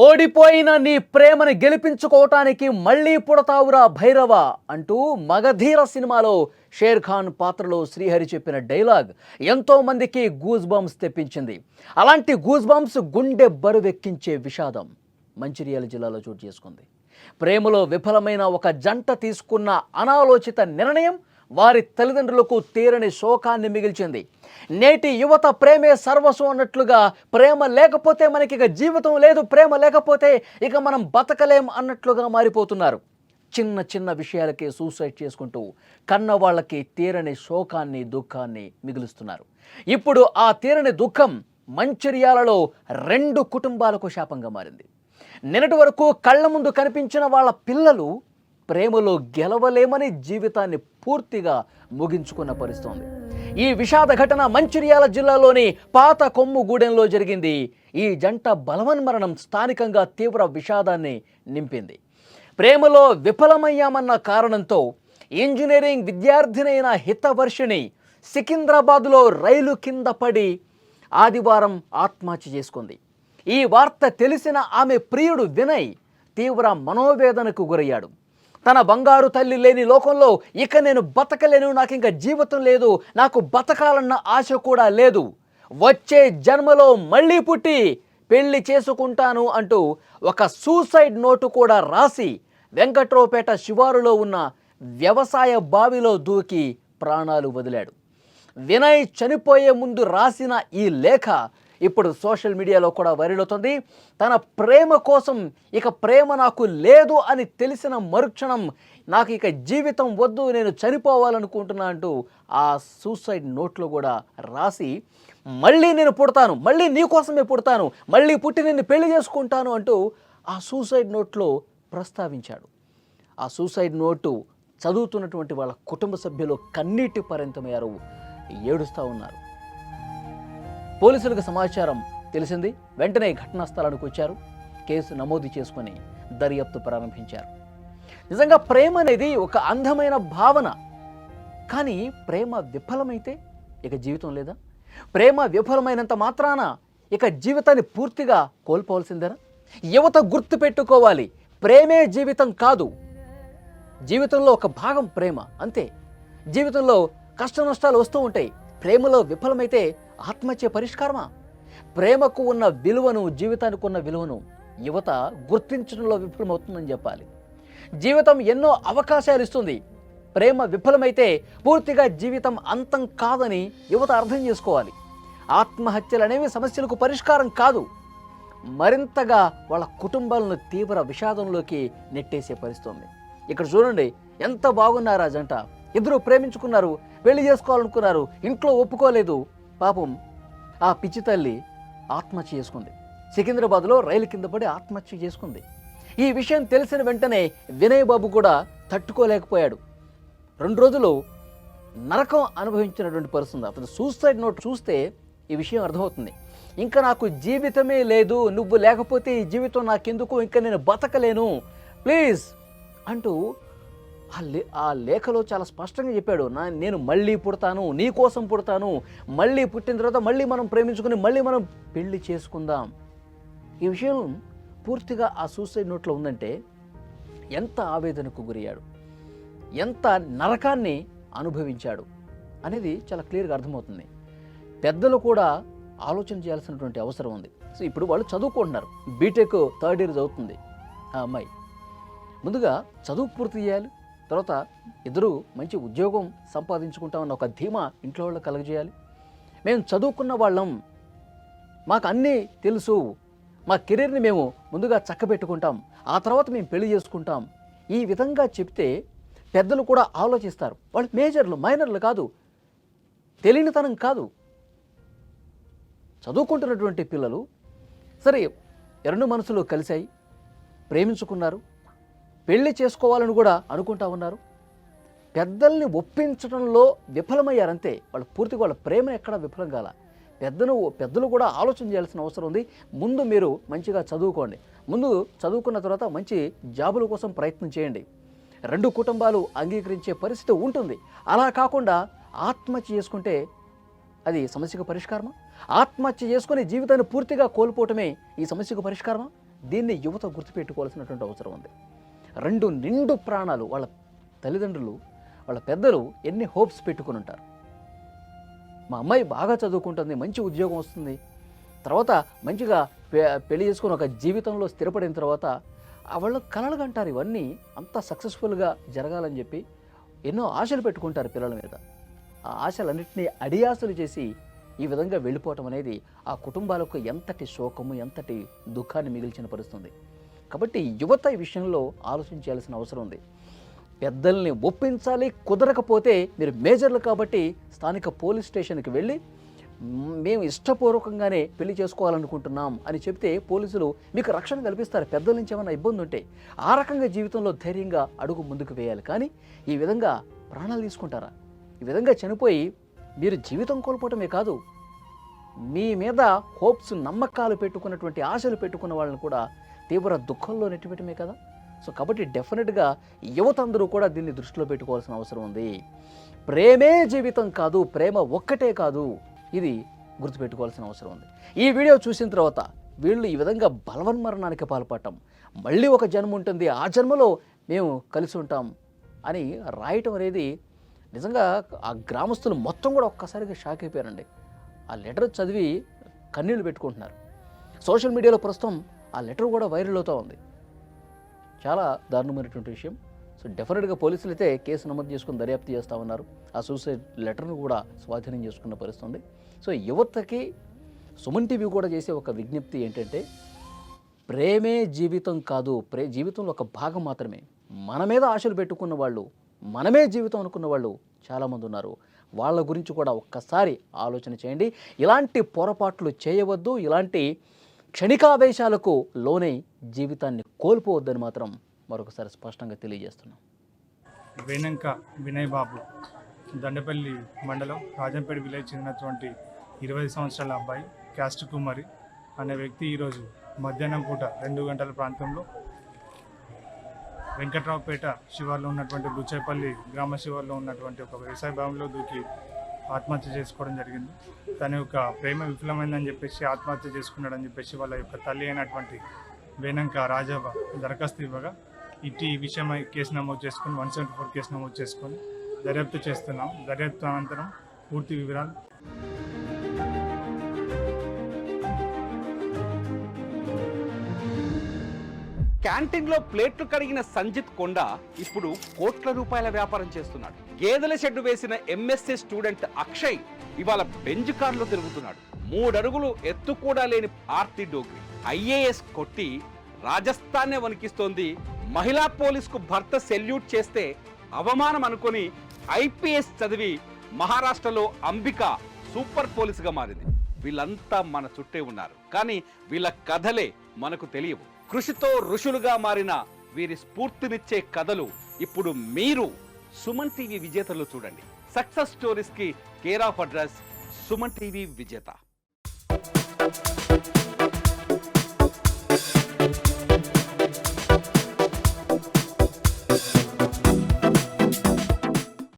ఓడిపోయిన నీ ప్రేమని గెలిపించుకోవటానికి మళ్ళీ పుడతావురా భైరవ అంటూ మగధీర సినిమాలో షేర్ ఖాన్ పాత్రలో శ్రీహరి చెప్పిన డైలాగ్ ఎంతో మందికి గూజ్ బంప్స్ తెప్పించింది. అలాంటి గూజ్ బంప్స్ గుండె బరువెక్కించే విషాదం మంచిర్యాల జిల్లాలో చోటు చేసుకుంది. ప్రేమలో విఫలమైన ఒక జంట తీసుకున్న అనాలోచిత నిర్ణయం వారి తల్లిదండ్రులకు తీరని శోకాన్ని మిగిల్చింది. నేటి యువత ప్రేమే సర్వస్వం అన్నట్లుగా ప్రేమ లేకపోతే మనకి ఇక జీవితం లేదు ప్రేమ లేకపోతే ఇక మనం బతకలేం అన్నట్లుగా మారిపోతున్నారు. చిన్న చిన్న విషయాలకే సూసైడ్ చేసుకుంటూ కన్న వాళ్ళకి తీరని శోకాన్ని దుఃఖాన్ని మిగులుస్తున్నారు. ఇప్పుడు ఆ తీరని దుఃఖం మంచిర్యాలలో రెండు కుటుంబాలకు శాపంగా మారింది. నిన్నటి వరకు కళ్ళ ముందు కనిపించిన వాళ్ళ పిల్లలు ప్రేమలో గెలవలేమని జీవితాన్ని పూర్తిగా ముగించుకున్న పరిస్థితుంది ఈ విషాద ఘటన మంచిర్యాల జిల్లాలోని పాత కొమ్ముగూడెంలో జరిగింది. ఈ జంట బలవన్మరణం స్థానికంగా తీవ్ర విషాదాన్ని నింపింది. ప్రేమలో విఫలమయ్యామన్న కారణంతో ఇంజనీరింగ్ విద్యార్థినైన హితవర్షిణి సికింద్రాబాద్లో రైలు కింద పడి ఆదివారం ఆత్మహత్య చేసుకుంది. ఈ వార్త తెలిసిన ఆమె ప్రియుడు వినయ్ తీవ్ర మనోవేదనకు గురయ్యాడు. తన బంగారు తల్లి లేని లోకంలో ఇక నేను బతకలేను నాకు ఇంకా జీవితం లేదు నాకు బతకాలన్న ఆశ కూడా లేదు. వచ్చే జన్మలో మళ్ళీ పుట్టి పెళ్ళి చేసుకుంటాను అంటూ ఒక సూసైడ్ నోటు కూడా రాసి వెంకట్రావుపేట శివారులో ఉన్న వ్యవసాయ బావిలో దూకి ప్రాణాలు వదిలాడు. వినయ్ చనిపోయే ముందు రాసిన ఈ లేఖ ఇప్పుడు సోషల్ మీడియాలో కూడా వైరల్ తన ప్రేమ కోసం ఇక ప్రేమ నాకు లేదు అని తెలిసిన మరుక్షణం నాకు ఇక జీవితం వద్దు నేను చనిపోవాలనుకుంటున్నా అంటూ ఆ సూసైడ్ నోట్లో కూడా రాసి మళ్ళీ నేను పుడతాను మళ్ళీ నీ కోసమే పుడతాను మళ్ళీ పుట్టి నిన్ను పెళ్ళి చేసుకుంటాను అంటూ ఆ సూసైడ్ నోట్లో ప్రస్తావించాడు. ఆ సూసైడ్ నోటు చదువుతున్నటువంటి వాళ్ళ కుటుంబ సభ్యులు కన్నీటి పర్యంతమయ్యారు ఏడుస్తూ ఉన్నారు. పోలీసులకు సమాచారం తెలిసింది. వెంటనే ఘటనా స్థలానికి వచ్చారు. కేసు నమోదు చేసుకొని దర్యాప్తు ప్రారంభించారు. నిజంగా ప్రేమ అనేది ఒక అందమైన భావన. కానీ ప్రేమ విఫలమైతే ఇక జీవితం లేదా? ప్రేమ విఫలమైనంత మాత్రాన ఇక జీవితాన్ని పూర్తిగా కోల్పోవలసిందేనా? యువత గుర్తు పెట్టుకోవాలి. ప్రేమే జీవితం కాదు. జీవితంలో ఒక భాగం ప్రేమ అంతే. జీవితంలో కష్ట నష్టాలు వస్తూ ఉంటాయి. ప్రేమలో విఫలమైతే ఆత్మహత్య పరిష్కారమా? ప్రేమకు ఉన్న విలువను జీవితానికి ఉన్న విలువను యువత గుర్తించడంలో విఫలమవుతుందని చెప్పాలి. జీవితం ఎన్నో అవకాశాలు ఇస్తుంది. ప్రేమ విఫలమైతే పూర్తిగా జీవితం అంతం కాదని యువత అర్థం చేసుకోవాలి. ఆత్మహత్యలు అనేవి సమస్యలకు పరిష్కారం కాదు. మరింతగా వాళ్ళ కుటుంబాలను తీవ్ర విషాదంలోకి నెట్టేసే పరిస్థితుంది. ఇక్కడ చూడండి ఎంత బాగున్నారు ఆ జంట. ఇద్దరు ప్రేమించుకున్నారు పెళ్ళి చేసుకోవాలనుకున్నారు ఇంట్లో ఒప్పుకోలేదు. పాపం ఆ పిచ్చి తల్లి ఆత్మహత్య చేసుకుంది. సికింద్రాబాద్లో రైలు కింద పడి ఆత్మహత్య చేసుకుంది. ఈ విషయం తెలిసిన వెంటనే వినయ్ బాబు కూడా తట్టుకోలేకపోయాడు. రెండు రోజులు నరకం అనుభవించినటువంటి పరిస్థితి అతను సూసైడ్ నోట్ చూస్తే ఈ విషయం అర్థమవుతుంది. ఇంకా నాకు జీవితమే లేదు నువ్వు లేకపోతే ఈ జీవితం నాకెందుకు? ఇంకా నేను బతకలేను. ప్లీజ్ అంటూ ఆ లే ఆ లేఖలో చాలా స్పష్టంగా చెప్పాడు నా నేను మళ్ళీ పుడతాను నీ కోసం పుడతాను మళ్ళీ పుట్టిన తర్వాత మళ్ళీ మనం ప్రేమించుకుని మళ్ళీ మనం పెళ్ళి చేసుకుందాం. ఈ విషయం పూర్తిగా ఆ సూసైడ్ నోట్లో ఉందంటే ఎంత ఆవేదనకు గురయ్యాడు ఎంత నరకాన్ని అనుభవించాడు అనేది చాలా క్లియర్గా అర్థమవుతుంది. పెద్దలు కూడా ఆలోచన చేయాల్సినటువంటి అవసరం ఉంది. సో ఇప్పుడు వాళ్ళు చదువుకుంటున్నారు. బీటెక్ థర్డ్ ఇయర్ చదువుతుంది ఆ అమ్మాయి. ముందుగా చదువు పూర్తి చేయాలి తర్వాత ఇద్దరు మంచి ఉద్యోగం సంపాదించుకుంటామన్న ఒక ధీమా ఇంట్లో వాళ్ళకి కలగజేయాలి. మేము చదువుకున్న వాళ్ళం. మాకు అన్నీ తెలుసు. మా కెరీర్ని మేము ముందుగా చక్కబెట్టుకుంటాం. ఆ తర్వాత మేము పెళ్ళి చేసుకుంటాం. ఈ విధంగా చెప్తే పెద్దలు కూడా ఆలోచిస్తారు. వాళ్ళు మేజర్లు మైనర్లు కాదు. తెలియనితనం కాదు. చదువుకుంటున్నటువంటి పిల్లలు సరే రెండు మనసులు కలిశాయి. ప్రేమించుకున్నారు. పెళ్ళి చేసుకోవాలని కూడా అనుకుంటా ఉన్నారు. పెద్దల్ని ఒప్పించడంలో విఫలమయ్యారంతే. వాళ్ళు పూర్తిగా వాళ్ళ ప్రేమ ఎక్కడ విఫలం కాల. పెద్దను పెద్దలు కూడా ఆలోచన చేయాల్సిన అవసరం ఉంది. ముందు మీరు మంచిగా చదువుకోండి. ముందు చదువుకున్న తర్వాత మంచి జాబుల కోసం ప్రయత్నం చేయండి. రెండు కుటుంబాలు అంగీకరించే పరిస్థితి ఉంటుంది. అలా కాకుండా ఆత్మహత్య చేసుకుంటే అది సమస్యకు పరిష్కారమా? ఆత్మహత్య చేసుకుని జీవితాన్ని పూర్తిగా కోల్పోవటమే ఈ సమస్యకు పరిష్కారమా? దీన్ని యువత గుర్తుపెట్టుకోవాల్సినటువంటి అవసరం ఉంది. రెండు నిండు ప్రాణాలు వాళ్ళ తల్లిదండ్రులు వాళ్ళ పెద్దలు ఎన్ని హోప్స్ పెట్టుకుని ఉంటారు. మా అమ్మాయి బాగా చదువుకుంటుంది మంచి ఉద్యోగం వస్తుంది. తర్వాత మంచిగా పె- పెళ్ళి చేసుకుని ఒక జీవితంలో స్థిరపడిన తర్వాత వాళ్ళు కలలు కంటారు ఇవన్నీ అంత సక్సెస్ఫుల్గా జరగాలని చెప్పి ఎన్నో ఆశలు పెట్టుకుంటారు పిల్లల మీద. ఆ ఆశలన్నింటినీ అడియాసలు చేసి ఈ విధంగా వెళ్ళిపోవటం అనేది ఆ కుటుంబాలకు ఎంతటి శోకము ఎంతటి దుఃఖాన్ని మిగిల్చిన పరుస్తుంది కాబట్టి యువత ఈ విషయంలో ఆలోచించాల్సిన అవసరం ఉంది. పెద్దల్ని ఒప్పించాలి కుదరకపోతే మీరు మేజర్లు కాబట్టి స్థానిక పోలీస్ స్టేషన్కి వెళ్ళి మేము ఇష్టపూర్వకంగానే పెళ్ళి చేసుకోవాలనుకుంటున్నాం అని చెప్తే పోలీసులు మీకు రక్షణ కల్పిస్తారు. పెద్దల నుంచి ఏమైనా ఇబ్బంది ఉంటే ఆ రకంగా జీవితంలో ధైర్యంగా అడుగు ముందుకు వేయాలి. కానీ ఈ విధంగా ప్రాణాలు తీసుకుంటారా? ఈ విధంగా చనిపోయి మీరు జీవితం కోల్పోవటమే కాదు మీ మీద హోప్స్ నమ్మకాలు పెట్టుకున్నటువంటి ఆశలు పెట్టుకున్న వాళ్ళని కూడా తీవ్ర దుఃఖంలో నెట్టిపెట్టమే కదా. సో కాబట్టి డెఫినెట్గా యువత అందరూ కూడా దీన్ని దృష్టిలో పెట్టుకోవాల్సిన అవసరం ఉంది. ప్రేమే జీవితం కాదు ప్రేమ ఒక్కటే కాదు. ఇది గుర్తుపెట్టుకోవాల్సిన అవసరం ఉంది. ఈ వీడియో చూసిన తర్వాత వీళ్ళు ఈ విధంగా బలవన్మరణానికి పాల్పడటం మళ్ళీ ఒక జన్మ ఉంటుంది ఆ జన్మలో మేము కలిసి ఉంటాం అని రాయటం అనేది నిజంగా ఆ గ్రామస్తులు మొత్తం కూడా ఒక్కసారిగా షాక్ అయిపోయారండి. ఆ లెటర్ చదివి కన్నీళ్ళు పెట్టుకుంటున్నారు. సోషల్ మీడియాలో ప్రస్తుతం ఆ లెటర్ కూడా వైరల్ అవుతూ ఉంది. చాలా దారుణమైనటువంటి విషయం. సో డెఫినెట్గా పోలీసులు అయితే కేసు నమోదు చేసుకుని దర్యాప్తు చేస్తూ ఉన్నారు. ఆ సూసైడ్ లెటర్ను కూడా స్వాధీనం చేసుకున్న పరిస్థితి ఉంది సో యువతకి సుమన్ టీవీ కూడా చేసే ఒక విజ్ఞప్తి ఏంటంటే ప్రేమే జీవితం కాదు. ప్రే జీవితంలో ఒక భాగం మాత్రమే. మన మీద ఆశలు పెట్టుకున్న వాళ్ళు మనమే జీవితం అనుకున్న వాళ్ళు చాలామంది ఉన్నారు. వాళ్ళ గురించి కూడా ఒక్కసారి ఆలోచన చేయండి. ఇలాంటి పొరపాట్లు చేయవద్దు. ఇలాంటి క్షణికావేశాలకు లోనై జీవితాన్ని కోల్పోవద్దని మాత్రం మరొకసారి స్పష్టంగా తెలియజేస్తున్నాం. వేణంక వినయ్ బాబు దండపల్లి మండలం రాజంపేట విలేజ్ చెందినటువంటి ఇరవై సంవత్సరాల అబ్బాయి క్యాస్ట్ కుమారి అనే వ్యక్తి ఈరోజు మధ్యాహ్నం పూట రెండు గంటల ప్రాంతంలో వెంకట్రావుపేట శివార్లో ఉన్నటువంటి బుచ్చేపల్లి గ్రామ శివార్లో ఉన్నటువంటి ఒక వ్యవసాయ భవనంలో దూకి ఆత్మహత్య చేసుకోవడం జరిగింది. తన యొక్క ప్రేమ విఫలమైందని చెప్పేసి ఆత్మహత్య చేసుకున్నాడని చెప్పేసి వాళ్ళ యొక్క తల్లి అయినటువంటి వేణంక రాజావ దరఖాస్తు ఇవ్వగా ఇటు ఈ విషయమై కేసు నమోదు చేసుకుని వన్ సెవెంటీ ఫోర్ కేసు నమోదు చేసుకొని దర్యాప్తు చేస్తున్నాం. దర్యాప్తు అనంతరం పూర్తి వివరాలు క్యాంటీన్లో ప్లేట్లు కడిగిన సంజిత్ కొండ ఇప్పుడు కోట్ల రూపాయల వ్యాపారం చేస్తున్నాడు. గేదెల షెడ్డు వేసిన ఎంఎస్సీ స్టూడెంట్ అక్షయ్ ఇవాళ బెంజ్ కార్లో తిరుగుతున్నాడు. మూడడుగులు ఎత్తు కూడా లేని ఆర్తి డోగ్రి. ఐఏఎస్ కొట్టి రాజస్థాన్నే వణికిస్తోంది. మహిళా పోలీసుకు భర్త సెల్యూట్ చేస్తే అవమానం అనుకొని ఐపీఎస్ చదివి మహారాష్ట్రలో అంబిక సూపర్ పోలీసుగా మారింది. వీళ్ళంతా మన చుట్టే ఉన్నారు. కానీ వీళ్ళ కథలే మనకు తెలియవు. కృషితో ఋషులుగా మారిన వీరి స్ఫూర్తినిచ్చే కథలు ఇప్పుడు మీరు సుమన్ టీవీ విజేతలు చూడండి. Success స్టోరీస్కి care of address Suman TV విజేత.